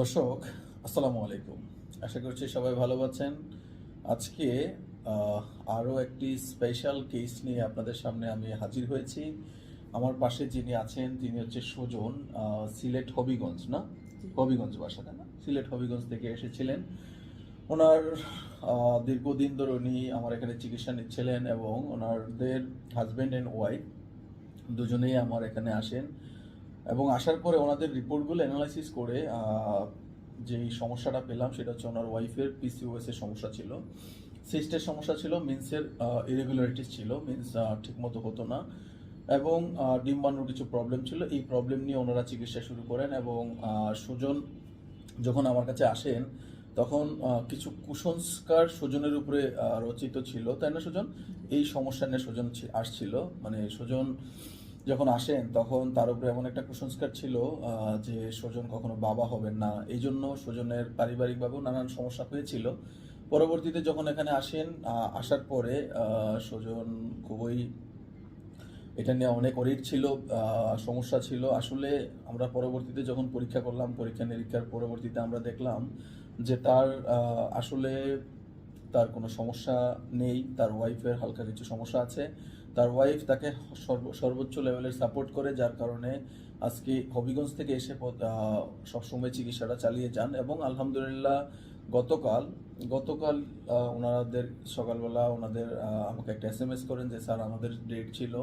দর্শক আসসালামু আলাইকুম। আশা করছি সবাই ভালো আছেন। আজকে আরও একটি স্পেশাল কেস নিয়ে আপনাদের সামনে আমি হাজির হয়েছি। আমার পাশে যিনি আছেন তিনি হচ্ছে সুজন সিলেট হবিগঞ্জ না? হবিগঞ্জ বাসা তাই না? সিলেট হবিগঞ্জ থেকে এসেছিলেন। ওনার দীর্ঘদিন ধরে উনি আমার এখানে চিকিৎসা নিচ্ছিলেন এবং ওনারদের হাজব্যান্ড অ্যান্ড ওয়াইফ দুজনেই আমার এখানে আসেন। এবং আসার পরে ওনাদের রিপোর্টগুলো অ্যানালাইসিস করে যেই সমস্যাটা পেলাম সেটা হচ্ছে ওনার ওয়াইফের পিসিওএস এর সমস্যা ছিল। সিস্টের সমস্যা ছিল মিন্সের ইরেগুলারিটিস ছিল মিন্স ঠিকমতো হতো না। এবং ডিম্বাণুর কিছু প্রবলেম ছিল। এই প্রবলেম নিয়ে ওনারা চিকিৎসা শুরু করেন এবং সুজন যখন আমার কাছে আসেন, তখন কিছু কুসংস্কার সুজনের উপরে রচিত ছিল। তাই না সুজন? এই সমস্যা নিয়ে সুজন আসছিল। মানে সুজন যখন আসেন, তখন তার উপরে এমন একটা কুসংস্কার ছিল যে সুজন কখনো বাবা হবেন না। এই জন্য সুজনের পারিবারিকভাবেও নানান সমস্যা হয়েছিল। পরবর্তীতে যখন এখানে আসেন আসার পরে সুজন খুবই এটা নিয়ে অনেক অরিট ছিল সমস্যা ছিল। আসলে আমরা পরবর্তীতে যখন পরীক্ষা করলাম, পরীক্ষা নিরীক্ষার পরবর্তীতে আমরা দেখলাম যে তার আসলে তার কোনো সমস্যা নেই, তার ওয়াইফের হালকা কিছু সমস্যা আছে। তার ওয়াইফ তাকে সর্বোচ্চ লেভেলের সাপোর্ট করে যার কারণে আজকে হবিগঞ্জ থেকে এসে সবসময় চিকিৎসাটা চালিয়ে যান এবং আলহামদুলিল্লাহ গতকাল গতকাল ওনাদের সকালবেলা ওনাদের আমাকে একটা এস এম এস করেন যে স্যার আমাদের ডেট ছিল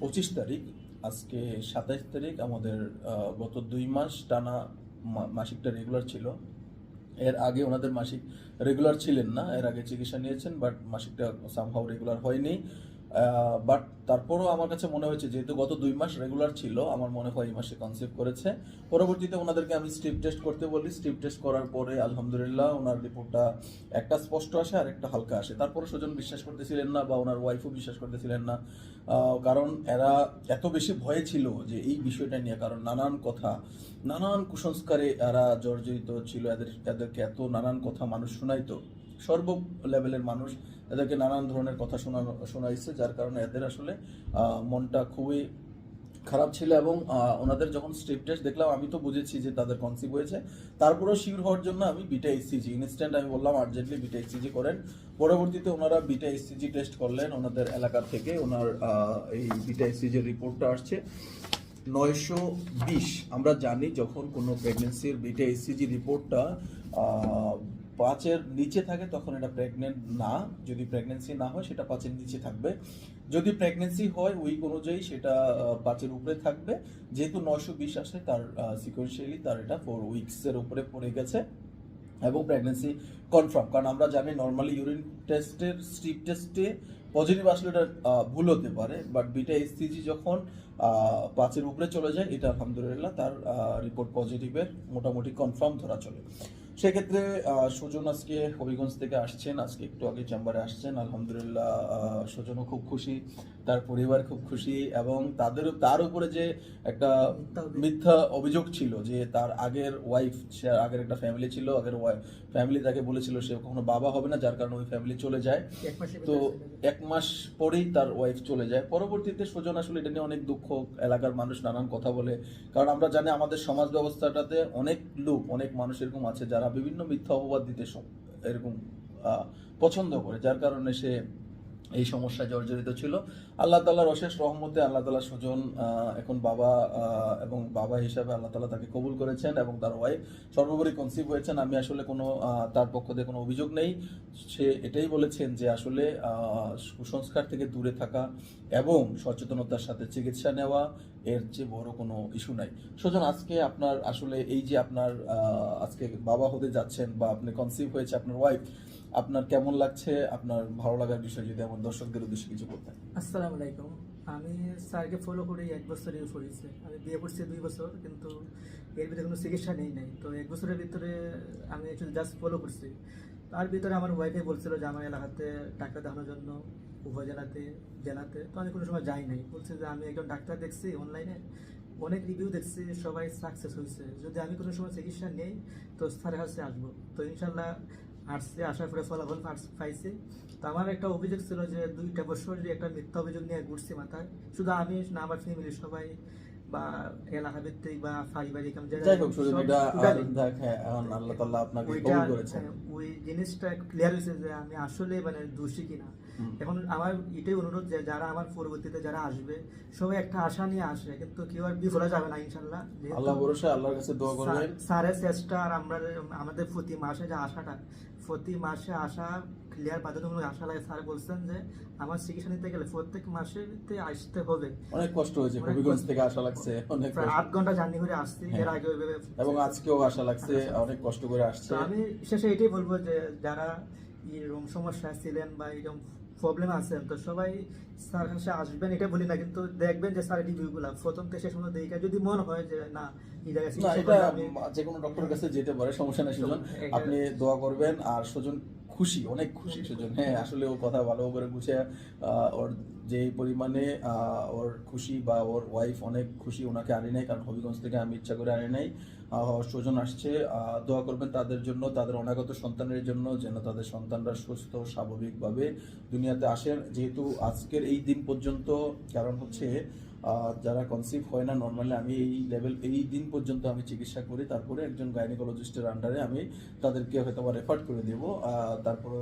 পঁচিশ তারিখ। আজকে সাতাইশ তারিখ আমাদের গত দুই মাস টানা মাসিকটা রেগুলার ছিল। এর আগে ওনাদের মাসিক রেগুলার ছিলেন না, এর আগে চিকিৎসা নিয়েছেন বাট মাসিকটা সামহাও রেগুলার হয়নি। বাট তারপরও আমার কাছে মনে হয়েছে, যেহেতু গত দুই মাস রেগুলার ছিল, আমার মনে হয় এই মাসে কনসেপ্ট করেছে। পরবর্তীতে ওনাদেরকে আমি স্ট্রিপ টেস্ট করতে বলি। স্ট্রিপ টেস্ট করার পরে আলহামদুলিল্লাহ ওনার রিপোর্টটা একটা স্পষ্ট আসে, আর একটা হালকা আসে। তারপরে স্বজন বিশ্বাস করতেছিলেন না বা ওনার ওয়াইফও বিশ্বাস করতেছিলেন না। কারণ এরা এত বেশি ভয়ে ছিল যে এই বিষয়টা নিয়ে, কারণ নানান কথা, নানান কুসংস্কারে এরা জর্জরিত ছিল। এদের, এদেরকে এত নানান কথা মানুষ শোনাইতো। সর্ব লেভেলের মানুষ এদেরকে নানান ধরনের কথা শোনানো শোনাইছে, যার কারণে এদের আসলে মনটা খুবই খারাপ ছিল এবং ওনাদের যখন স্ট্রিপ টেস্ট দেখলাম, আমি তো বুঝেছি যে তাদের কনসিভ হয়েছে। তারপরেও শিওর হওয়ার জন্য আমি বিটা এসসিজি ইনস্ট্যান্ট আমি বললাম আর্জেন্টলি বিটা এসসিজি করেন। পরবর্তীতে ওনারা বিটা এসসিজি টেস্ট করলেন ওনাদের এলাকা থেকে, ওনার এই বিটা এসসিজির রিপোর্টটা আসছে। নয়শো বিশ, আমরা জানি যখন কোনো প্রেগনেন্সির বিটা এসসিজি রিপোর্টটা পাঁচের নিচে থাকে তখন এটা প্রেগনেন্ট না। যদি প্রেগনেন্সি না হয়, সেটা পাঁচের নিচে থাকবে। যদি প্রেগনেন্সি হয় উইক অনুযায়ী সেটা পাঁচের উপরে থাকবে। যেহেতু নয়শো বিশ আসে, তার সিকোয়েন্সিয়ালি তার এটা ফোর উইকসের উপরে পড়ে গেছে এবং প্রেগনেন্সি কনফার্ম কারণ আমরা জানি নর্মালি ইউরিন টেস্টের স্ট্রিপ টেস্টে পজিটিভ আসলে এটা ভুল হতে পারে। বাট বিটা এসসিজি যখন পাঁচের উপরে চলে যায়, এটা আলহামদুলিল্লাহ তার রিপোর্ট পজিটিভের মোটামুটি কনফার্ম ধরা চলে। সেক্ষেত্রে সুজন আজকে হবিগঞ্জ থেকে আসছেন আজকে একটু আগে চেম্বারে আসছেন। আলহামদুলিল্লাহ সুজনও খুব খুশি তার পরিবার খুব খুশি এবং তাদের তার উপরে যে একটা মিথ্যা অভিযোগ। ছিল যে তার আগের ওয়াইফ সে আগের একটা ফ্যামিলি ছিল আগের ফ্যামিলি তাকে বলেছিল সে কখনো বাবা হবে না যার কারণে ওই ফ্যামিলি চলে যায়। তো এক মাস পরেই তার ওয়াইফ চলে যায়। পরবর্তীতে সুজন আসলে এটা নিয়ে অনেক দুঃখ এলাকার মানুষ নানান কথা বলে। কারণ আমরা জানি আমাদের সমাজ ব্যবস্থাটাতে অনেক লোক অনেক মানুষ এরকম আছে যারা বিভিন্ন মিথ্যা অপবাদ দিতে এরকম পছন্দ করে যার কারণে সে এই সমস্যায় জর্জরিত ছিল। আল্লাহ তালার অশেষ রহমতে আল্লাহ তালা সুজন এখন বাবা এবং বাবা হিসাবে আল্লাহ তালা তাকে কবুল করেছেন এবং তার ওয়াইফ সর্বোপরি কনসিভ হয়েছেন। আমি আসলে কোনো তার পক্ষ থেকে কোনো অভিযোগ নেই। সে এটাই বলেছেন যে আসলে কুসংস্কার থেকে দূরে থাকা এবং সচেতনতার সাথে চিকিৎসা নেওয়া এর চেয়ে বড় কোনো ইস্যু নাই। সুজন আজকে আপনার আসলে এই যে আপনার আজকে বাবা হতে যাচ্ছেন বা আপনি কনসিভ হয়েছে আপনার ওয়াইফ আপনার কেমন লাগছে? আপনার ভালো লাগার বিষয় যদি আমার দর্শকদের উদ্দেশ্যে কিছু বলতেন। আসসালামু আলাইকুম। আমি স্যারকে ফলো করি এক বছর ইউজ আমি বিয়ে করছি দুই বছর, কিন্তু এর ভিতরে কোনো চিকিৎসা নেই নাই। তো এক বছরের ভিতরে আমি জাস্ট ফলো করছি। তার ভিতরে আমার ওয়াইফে বলছিল যে, আমার এলাকাতে ডাক্তার দেখানোর জন্য, উপজেলাতে, জেলাতে। তো আমি কোনো সময় যাই নাই। বলছে যে, আমি একজন ডাক্তার দেখছি অনলাইনে অনেক রিভিউ দেখছি, সবাই সাকসেস হয়েছে। যদি আমি কোনো সময় চিকিৎসা নেই, তো স্যারের কাছে আসব। তো ইনশাল্লাহ আসছে আসার পরে ফলাফল পাইছি। তো আমার একটা অভিযোগ ছিল যে দুইটা বছর যে একটা মিথ্যা অভিযোগ নিয়ে ঘুরছি মাথায়। শুধু আমি না আমার ফ্যামিলি সবাই বা এলাকা ভিত্তিক বা পারিবারিক হ্যাঁ ওই জিনিসটা ক্লিয়ার হয়েছে যে আমি আসলে মানে দোষী কিনা। এখন আমার এটাই অনুরোধ যে যারা আমার পরবর্তীতে যারা আসবে সবাই একটা আশা নিয়ে আসে কিন্তু কেউ আর বিফলে যাবে না ইনশাল্লাহ আল্লাহ ভরসা আল্লাহর কাছে দোয়া করবেন। স্যার- স্যারের চেষ্টা আর আমরা আমাদের প্রতি মাসে যে আশাটা প্রতি মাসে আসা ক্লিয়ার বাধ্যতামূলক আসা লাগে। স্যার বলছেন যে আমার চিকিৎসা নিতে গেলে প্রত্যেক মাসে আসতে হবে। অনেক কষ্ট হয়েছে হবিগঞ্জ থেকে আসা লাগছে অনেক প্রায় আট ঘণ্টা জার্নি করে আসছি হ্যাঁ। এর আগে এবং আজকেও আসা লাগছে। অনেক কষ্ট করে আসছে। আমি শেষে এটাই বলব যে যারা এরকম সমস্যা ছিলেন বা এরকম প্রবলেম আছে। তো সবাই স্যার কাছে আসবেন এটা বলি না কিন্তু দেখবেন যে স্যার রিভিউগুলো প্রথম থেকে শেষ পর্যন্ত দেখা যদি মন হয় যে না এই জায়গায় যে কোনো ডক্টরের কাছে যেতে পারে সমস্যা নেই সুজন। আপনি দোয়া করবেন আর সুজন খুশি অনেক খুশি সুজন। হ্যাঁ আসলে ও কথা ভালো করে গুছে আহ, ওর যে পরিমাণে ওর খুশি বা ওর ওয়াইফ অনেক খুশি ওনাকে আনি নাই, কারণ হবিগঞ্জ থেকে আমি ইচ্ছা করে আনি নাই। সুজন আসছে। দোয়া করবেন তাদের জন্য, তাদের অনাগত সন্তানের জন্য, যেন তাদের সন্তানরা সুস্থ, স্বাভাবিকভাবে দুনিয়াতে আসেন। যেহেতু আজকের এই দিন পর্যন্ত, কারণ হচ্ছে যারা কনসিভ হয় না নর্মালি আমি এই লেভেল এই দিন পর্যন্ত আমি চিকিৎসা করি। তারপরে একজন গাইনিকোলজিস্টের আন্ডারে আমি তাদেরকে হয়তো রেফার করে দেবো। তারপর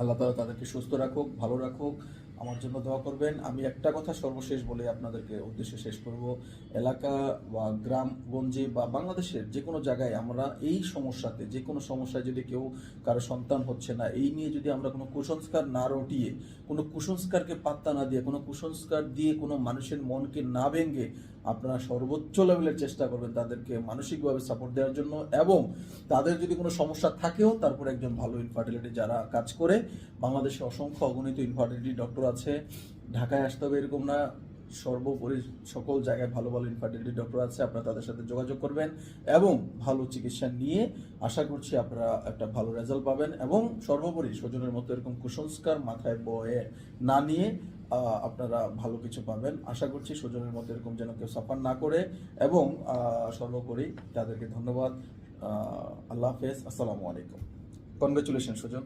আল্লাহ তালা তাদেরকে সুস্থ রাখুক, ভালো রাখুক। আমার জন্য দোয়া করবেন। আমি একটা কথা সর্বশেষ বলে আপনাদেরকে উদ্দেশ্যে শেষ করব। এলাকা বা গ্রামগঞ্জে বা বাংলাদেশের যে কোনো জায়গায় আমরা এই সমস্যাতে, যে কোনো সমস্যায় যদি কেউ কারও সন্তান হচ্ছে না, এই নিয়ে যদি আমরা কোনো কুসংস্কার না রটিয়ে, কোনো কুসংস্কারকে পাত্তা না দিয়ে, কোনো কুসংস্কার দিয়ে কোনো মানুষের মনকে না ভেঙে আপনারা সর্বোচ্চ লেভেলের চেষ্টা করবেন তাদেরকে মানসিকভাবে সাপোর্ট দেওয়ার জন্য এবং তাদের যদি কোনো সমস্যা থাকেও তারপর একজন ভালো ইনফার্টিলিটি যারা কাজ করে, বাংলাদেশে অসংখ্য অগণিত ইনফার্টিলিটি ডক্টর আছে। ঢাকায় আসতে হবে এরকম না। সর্বোপরি সকল জায়গায় ভালো ভালো ইনফার্টিলিটি ডক্টর আছে, আপনারা তাদের সাথে যোগাযোগ করবেন এবং ভালো চিকিৎসা নিয়ে আশা করছি আপনারা একটা ভালো রেজাল্ট পাবেন এবং সর্বোপরি স্বজনের মতো এরকম কুসংস্কার মাথায় বয়ে না নিয়ে আপনারা ভালো কিছু পাবেন। আশা করছি স্বজনের মতো এরকম যেন কেউ সাফার না করে এবং সর্বোপরি তাদেরকে ধন্যবাদ। আল্লাহ হাফেজ। আসসালামু আলাইকুম। কনগ্রেচুলেশন সুজন